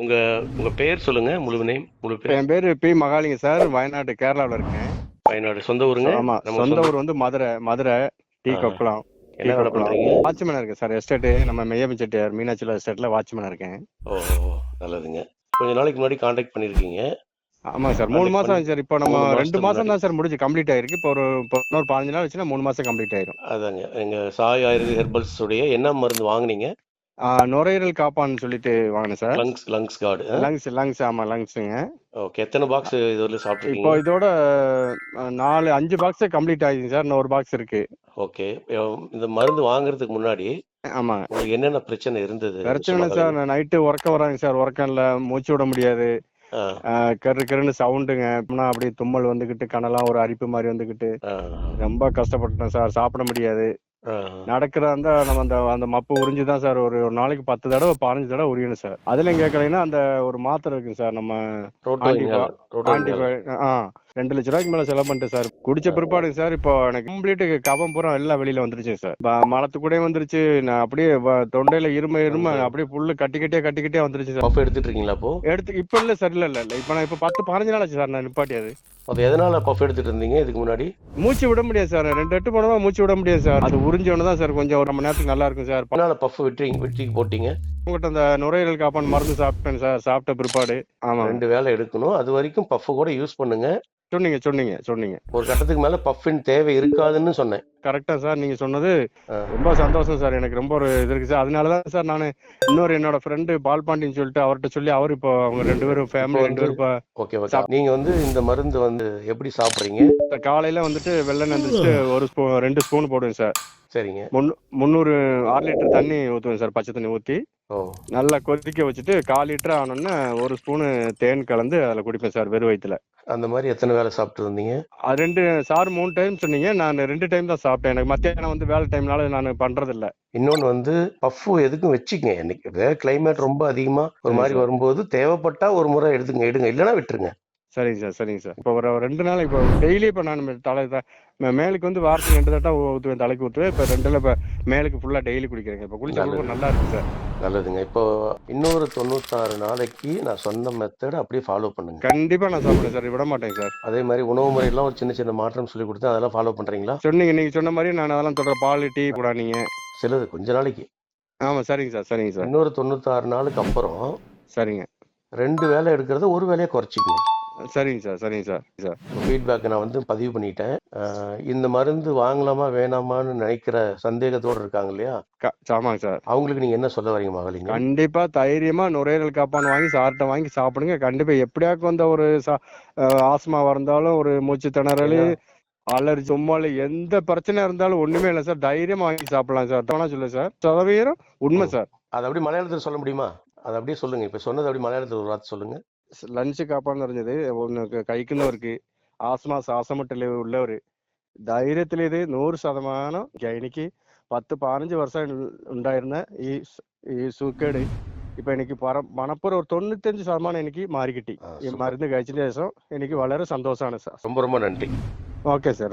உங்க உங்க பேர் சொல்லுங்க முழு நேம் முழு பேர். என் பேரு பி மகாலிங்க சார். வயநாடு கேரளாவில் இருக்கேன். வயநாடு சொந்த ஊருங்க? ஆமா சொந்த ஊர் வந்து மதுரை மதுரை டீ பண்றீங்க? வாட்ச்மேனா இருக்கேன் சார் எஸ்டேட்டு. நம்ம மெய்யப்பன் செட்டியார் மீனாட்சியில் எஸ்டேட்ல வாட்ச்மேனா இருக்கேன். ஓ நல்லதுங்க. கொஞ்ச நாளைக்கு முன்னாடி காண்டாக்ட் பண்ணிருக்கீங்க. ஆமாங்க சார் மூணு மாசம் ஆச்சு சார். இப்போ நம்ம ரெண்டு மாசம் தான் சார் முடிஞ்சு கம்ப்ளீட் ஆயிருக்கு. இப்போ ஒரு இன்னொரு பதினஞ்சு நாள் வச்சுன்னா மூணு மாசம் கம்ப்ளீட் ஆயிரும். அதாங்க. எங்க சாய் ஆயுர்வேத ஹெர்பல்ஸ் உடைய என்ன மருந்து வாங்குனீங்க? நுரையீரல் காப்பான்னு சொல்லிட்டு வாங்கினேன் sir. Lungs lungs card lungs lungs ஆமா லங்ஸுங்க ஓகே எத்தனை பாக்ஸ் இதுவரை இப்போ சாப்பிட்டுருக்கீங்க? இதோட ஆ, நாலு அஞ்சு பாக்ஸ் கம்ப்ளீட் ஆயிடுச்சு சார். இன்னும் ஒரு பாக்ஸ் இருக்கு. ஓகே இந்த மருந்து வாங்குறதுக்கு முன்னாடி ஆமா. உங்களுக்கு என்னென்ன பிரச்சனை இருந்தது? பிரச்சனை சார் நைட்டு உறக்கம் வராங்க சார். உறக்கம் இல்லை மூச்சு விட முடியாது. கரு கருன்னு சவுண்டுங்க. அப்படின்னா அப்படியே தும்மல் வந்துகிட்டு கனலாம் ஒரு அரிப்பு மாதிரி வந்துகிட்டு. ரொம்ப கஷ்டப்பட்டேன் சார். சாப்பிட முடியாது. இருந்தா நம்ம அந்த அந்த மப்பு உறிஞ்சு தான் சார் ஒரு ஒரு நாளைக்கு பத்து தடவை பதினஞ்சு தடவை உரியணும் சார். அதுலயும் கேட்கலைன்னா அந்த ஒரு மாத்திரை இருக்குங்க சார் நம்ம. ஆ. ரெண்டு லட்ச ரூபாய்க்கு மேல செலவு பண்ணிட்டேன் சார். குடிச்ச பிற்பாடுங்க சார் இப்போ எனக்கு கம்ப்ளீட் கபம் பூரா எல்லாம் வெளியில வந்துருச்சு சார். மலத்து கூட வந்துருச்சு. நான் அப்படியே தொண்டையில இரும இரும அப்படியே புல்லு கட்டி கட்டியே கட்டி கட்டியே வந்துருச்சு சார். எடுத்துட்டு இருக்கீங்களா அப்போ எடுத்து இப்ப இல்ல சார் இல்ல இல்ல இப்ப நான் இப்ப பத்து பதினஞ்சு நாள் ஆச்சு சார் நான் நிப்பாட்டியது அப்ப எதனால பஃப் எடுத்துட்டு இருந்தீங்க இதுக்கு முன்னாடி? மூச்சு விட முடியாது சார். ரெண்டு எட்டு போனதா மூச்சு விட முடியாது சார். அது உறிஞ்சோன்னு தான் சார் கொஞ்சம் ஒரு மணி நேரத்துக்கு நல்லா இருக்கும் சார். பஃப் விட்டுறீங்க விட்டுக்கு போட்டீங்க? உங்கள்கிட்ட அந்த நுரையீரல் காப்பான் மருந்து சாப்பிட்டேன் சார் சாப்பிட்ட பிற்பாடு. ஆமா ரெண்டு வேலை எடுக்கணும். அது வரைக்கும் பஃப் கூட யூஸ் பண்ணுங்க. சொன்னீங்க சொன்னீங்க சொன்னீங்க. ஒரு கட்டத்துக்கு மேல பஃபின் தேவை இருக்காதுன்னு சொன்னேன். கரெக்டா சார் நீங்க சொன்னது. ரொம்ப சந்தோஷம் சார். எனக்கு ரொம்ப ஒரு இது இருக்கு சார். அதனாலதான் சார் நான் இன்னொரு என்னோட ஃப்ரெண்டு பால் பாண்டின்னு சொல்லிட்டு அவர்கிட்ட சொல்லி அவர் இப்போ அவங்க ரெண்டு பேரும் ஃபேமிலி ரெண்டு பேரும் இப்போ ஓகே ஓகே. நீங்க வந்து இந்த மருந்து வந்து எப்படி சாப்பிடுறீங்க? காலையில வந்துட்டு வெள்ளை நந்திச்சுட்டு ஒரு ஸ்பூன் ரெண்டு ஸ்பூன் போடுவேன் சார். சரிங்க. முந்நூறு ஆறு லிட்டர் தண்ணி ஊற்றுவேன் சார் பச்சை தண்ணி ஊற்றி நல்லா கொதிக்க வச்சுட்டு கால் லிட்டர் ஆனோடனே ஒரு ஸ்பூனு தேன் கலந்து அதில் குடிப்பேன் சார் வெறும் வயிற்றுல அந்த மாதிரி எத்தனை வேலை சாப்பிட்டு இருந்தீங்க அது ரெண்டு சார் மூணு டைம் சொன்னீங்க நான் ரெண்டு டைம் தான் சாப்பிட்டேன். எனக்கு மத்தியானம் வந்து வேலை டைம்னால நான் பண்றதில்ல. இன்னொன்னு வந்து பஃப் எதுக்கும் வச்சுக்கங்க இன்னைக்கு கிளைமேட் ரொம்ப அதிகமா ஒரு மாதிரி வரும்போது தேவைப்பட்டா ஒரு முறை எடுத்துங்க எடுங்க. இல்லைன்னா விட்டுருங்க. சரிங்க சார் சரிங்க சார். இப்போ ஒரு ரெண்டு நாள் இப்போ டெய்லி இப்போ நான் தலை மேலுக்கு வந்து வாரத்துக்கு ரெண்டு தட்டா ஊற்றுவேன் தலைக்கு ஊற்றுவேன் இப்போ ரெண்டுல இப்போ மேலுக்கு ஃபுல்லாக டெய்லி குடிக்கிறேங்க இப்போ குளிச்சா கூட நல்லா இருக்கு சார். நல்லதுங்க. இப்போ இன்னொரு தொண்ணூத்தாறு நாளைக்கு நான் சொன்ன மெத்தட் அப்படியே ஃபாலோ பண்ணுங்க. கண்டிப்பாக நான் சாப்பிடுவேன் சார். விட மாட்டேங்க சார். அதே மாதிரி உணவு முறையெல்லாம் ஒரு சின்ன சின்ன மாற்றம் சொல்லி கொடுத்து அதெல்லாம் ஃபாலோ பண்றீங்களா? சொன்னீங்க நீங்கள் சொன்ன மாதிரி நான் அதெல்லாம் தொடர பால் டீ கூட நீங்கள் சிலது கொஞ்ச நாளைக்கு. ஆமாம் சரிங்க சார் சரிங்க சார். இன்னொரு தொண்ணூத்தாறு நாளுக்கு அப்புறம் சரிங்க. ரெண்டு வேலை எடுக்கிறத ஒரு வேலையை குறைச்சிக்கங்க. சரிங்க சார் சரிங்க சார் சார். ஃபீட்பேக் நான் வந்து பதிவு பண்ணிட்டேன். இந்த மருந்து வாங்கலாமா வேணாமான்னு நினைக்கிற சந்தேகத்தோட இருக்காங்க இல்லையா? ஆமாங்க சார். அவங்களுக்கு நீங்க என்ன சொல்ல வரீங்க மகளிங்க? கண்டிப்பா தைரியமா நுரையீரல் காப்பான் வாங்கி சார்ட்ட வாங்கி சாப்பிடுங்க. கண்டிப்பா எப்படியாக்கு வந்த ஒரு ஆஸ்மா இருந்தாலும் ஒரு மூச்சு திணறல் அலர்ஜி தும்மல் எந்த பிரச்சனை இருந்தாலும் ஒண்ணுமே இல்லை சார். தைரியமா வாங்கி சாப்பிடலாம் சார். தானா சொல்ல சார். சதவீதம் உண்மை சார். அதை அப்படியே மலையாளத்தில் சொல்ல முடியுமா? அதை அப்படியே சொல்லுங்க. இப்ப சொன்னது அப்படியே மலையாளத்தில் ஒரு வார்த்தை சொல்லுங்க. ലഞ്ച് കാപ്പാന്ന് പറഞ്ഞത് കഴിക്കുന്നവർക്ക് ആസ്മ ശ്വാസമുട്ടൽ ഉള്ളവർ ധൈര്യത്തിൽ ഇത് നൂറ് ശതമാനം എനിക്ക് പത്ത് പതിനഞ്ച് വർഷം ഉണ്ടായിരുന്ന ഈ ഈ സൂക്കേട് ഇപ്പൊ എനിക്ക് മണപ്പുറം ഒരു തൊണ്ണൂറ്റഞ്ച് ശതമാനം എനിക്ക് മാറി കിട്ടി. ഈ മരുന്ന് കഴിച്ചതിന് ശേഷം എനിക്ക് വളരെ സന്തോഷമാണ് സാർ ഓക്കെ സാർ.